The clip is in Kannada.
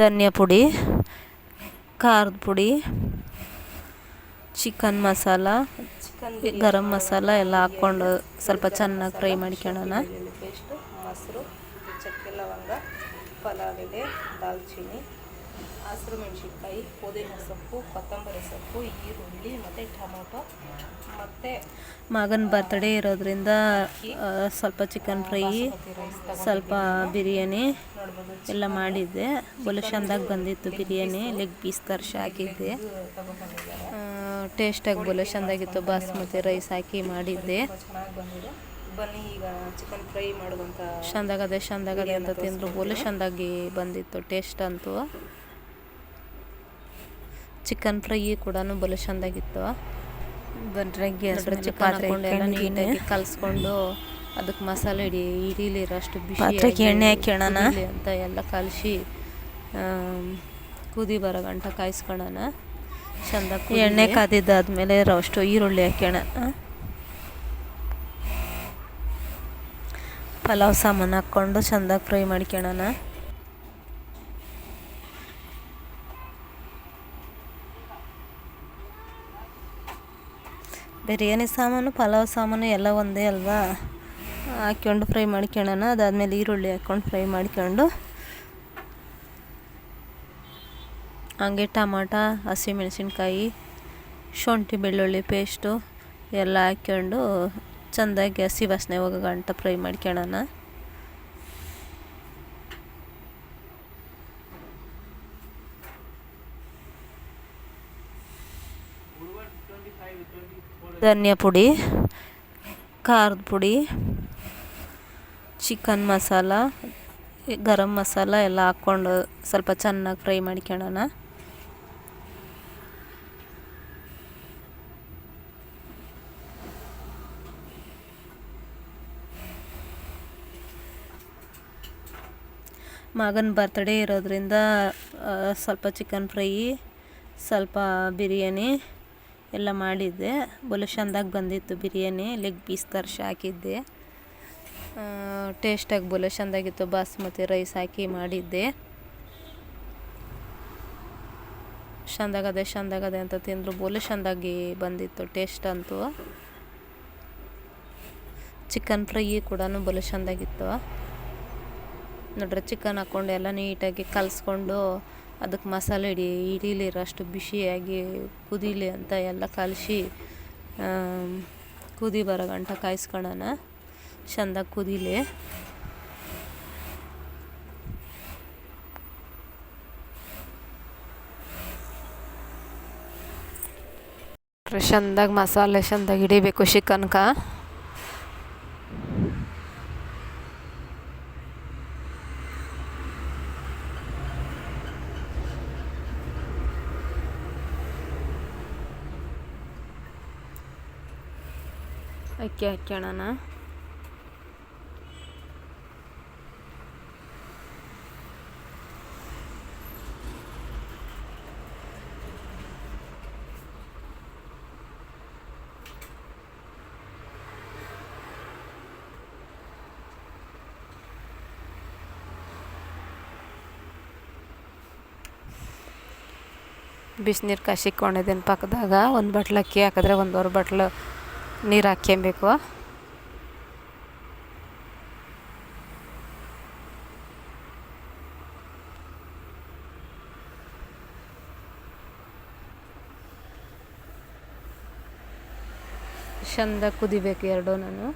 ಧನಿಯಾ ಪುಡಿ ಖಾರದ ಪುಡಿ ಚಿಕನ್ ಮಸಾಲ ಗರಂ ಮಸಾಲ ಎಲ್ಲ ಹಾಕ್ಕೊಂಡು ಸ್ವಲ್ಪ ಚೆನ್ನಾಗಿ ಫ್ರೈ ಮಾಡ್ಕೊಳ್ಳೋಣ. ಪೇಸ್ಟು ಮೊಸರು ಚಕ್ಕೆ ಲವಂಗ ಪಲಾವ್ ಎಲೆ ದಾಲ್ಚಿನ್ನಿ ಹಸಿರು ಮೆಣಸಿನ್ಕಾಯಿ ಪುದೀನ ಸೊಪ್ಪು ಕೊತ್ತಂಬರಿ ಸೊಪ್ಪು ಈರುಳ್ಳಿ ಮತ್ತು ಟೊಮೊಟೊ ಮತ್ತು ಮಗನ ಬರ್ತ್ಡೇ ಇರೋದ್ರಿಂದ ಸ್ವಲ್ಪ ಚಿಕನ್ ಫ್ರೈ ಸ್ವಲ್ಪ ಬಿರಿಯಾನಿ. ಎಲ್ಲ ಮಾಡಿದ್ದೆ. ಚಂದಾಗಿ ಬಂದಿತ್ತು ಬಿರಿಯಾನಿ ಲೆಗ್ ಪೀಸ್ ತರ್ಸಿ ಹಾಕಿದ್ದೆ. ಟೇಸ್ಟಾಗಿ ಬೊಲೆ ಚಂದಾಗಿತ್ತು ಬಾಸ್ಮತಿ ರೈಸ್ ಹಾಕಿ ಮಾಡಿದ್ದೆ. ಬನ್ನಿ ಈಗ ಚಿಕನ್ ಫ್ರೈ ಮಾಡುವಂಥ ಚಂದಾಗದೆ ಚಂದಾಗದೆ ಅಂತ ತಿಂದರು. ಬೋಲೆ ಚಂದಾಗಿ ಬಂದಿತ್ತು ಟೇಸ್ಟ್ ಅಂತೂ. ಚಿಕನ್ ಫ್ರೈ ಕೂಡ ಬೊಲೆ ಚಂದಾಗಿತ್ತು ಬಂದರೆ ಗ್ಯಾಸ್ ಚಿಕನ್ ಹಾಕೊಂಡು ಎಲ್ಲ ನೀಟಾಗಿ ಕಲಿಸ್ಕೊಂಡು ಅದಕ್ಕೆ ಮಸಾಲೆ ಇಡಿ ಹಿಡೀಲಿರೋಷ್ಟು ಬಿಸಿ ಪಾತ್ರೆಗೆ ಎಣ್ಣೆ. ಕುದೀಲಿ ಅಂತ ಎಲ್ಲ ಕಲಸಿ ಕುದಿ ಬರೋ ಗಂಟ ಕಾಯಿಸ್ಕೊಳ್ಳೋಣ ಚಂದ ಎಣ್ಣೆ ಕಾದಿದ್ದಾದ್ಮೇಲೆ ಅಷ್ಟು ಈರುಳ್ಳಿ ಹಾಕ್ಯಣ. ಪಲಾವ್ ಸಾಮಾನು ಹಾಕ್ಕೊಂಡು ಚಂದ ಫ್ರೈ ಮಾಡ್ಕೊಳ್ಳೋಣ ಬಿರಿಯಾನಿ ಸಾಮಾನು ಪಲಾವ್ ಸಾಮಾನು ಎಲ್ಲ ಒಂದೇ ಅಲ್ವಾ? ಹಾಕ್ಕೊಂಡು ಫ್ರೈ ಮಾಡ್ಕೊಳ್ಳೋಣ. ಅದಾದಮೇಲೆ ಈರುಳ್ಳಿ ಹಾಕ್ಕೊಂಡು ಫ್ರೈ ಮಾಡ್ಕೊಂಡು. ಹಂಗೆ ಟಮಾಟ, ಹಸಿಮೆಣಸಿನ್ಕಾಯಿ, ಶುಂಠಿ, ಬೆಳ್ಳುಳ್ಳಿ ಪೇಸ್ಟು ಎಲ್ಲ ಹಾಕ್ಕೊಂಡು ಚೆಂದಾಗಿ ಹಸಿ ವಾಸನೆ ಹೋಗೋ ಗಂಟ ಫ್ರೈ ಮಾಡ್ಕೊಳ್ಳೋಣ. ಧನಿಯಾ ಪುಡಿ, ಖಾರದ ಪುಡಿ ಚಿಕನ್ ಮಸಾಲ, ಗರಂ ಮಸಾಲ ಎಲ್ಲ ಹಾಕ್ಕೊಂಡು ಸ್ವಲ್ಪ ಚೆನ್ನಾಗಿ ಫ್ರೈ ಮಾಡ್ಕೊಳ್ಳೋಣ ಮಗನ ಬರ್ತ್ಡೇ ಇರೋದ್ರಿಂದ ಸ್ವಲ್ಪ ಚಿಕನ್ ಫ್ರೈ, ಸ್ವಲ್ಪ ಬಿರಿಯಾನಿ ಎಲ್ಲ ಮಾಡಿದ್ದೆ. ಬಲು ಚೆಂದಾಗಿ ಬಂದಿತ್ತು ಬಿರಿಯಾನಿ ಲೆಗ್ ಪೀಸ್ ತರ್ಸಿ ಹಾಕಿದ್ದೆ. ಟೇಸ್ಟಾಗಿ ಬೊಲೆ, ಚೆಂದಾಗಿತ್ತು. ಬಾಸ್ಮತಿ ರೈಸ್ ಹಾಕಿ ಮಾಡಿದ್ದೆ. ಚೆಂದಾಗದೆ ಚೆಂದಾಗದೆ ಅಂತ ತಿಂದರು ಬೋಲೆ, ಚೆಂದಾಗಿ ಬಂದಿತ್ತು, ಟೇಸ್ಟ್ ಅಂತೂ. ಚಿಕನ್ ಫ್ರೈ ಕೂಡ ಬೋಲೆ, ಚೆಂದಾಗಿತ್ತು. ನೋಡ್ರಿ, ಚಿಕನ್ ಹಾಕ್ಕೊಂಡು ಎಲ್ಲ ನೀಟಾಗಿ ಕಲಿಸ್ಕೊಂಡು ಅದಕ್ಕೆ ಮಸಾಲೆ ಹಿಡಿ ಬಿಸಿ ಬಿಸಿಯಾಗಿ ಕುದೀಲಿ ಅಂತ ಎಲ್ಲ ಕಲಸಿ ಕುದಿ ಬರೋ ಗಂಟ ಕಾಯಿಸ್ಕೊಳ್ಳೋಣ ಚೆಂದಾಗಿ ಕುದಿಲಿ. ಚಂದಾಗಿ ಮಸಾಲೆ ಚಂದಾಗಿ ಹಿಡಿಬೇಕು ಚಿಕನ್ಕ. ಅಕ್ಕಿ ಹಾಕ್ಕೊಳ್ಳೋಣ ಬಿಸಿನೀರು ಕಾಸಿಕೊಂಡಿದ್ದೀನಿ ಪಕ್ಕದಾಗ. ಒಂದು ಬಟ್ಲು ಅಕ್ಕಿ ಹಾಕಿದ್ರೆ ಒಂದೂವರೆ ಬಟ್ಲು ನೀರು ಹಾಕ್ಕೊಬೇಕು ಚಂದ ಕುದಿಬೇಕು ಎರಡೂ ನಾನು.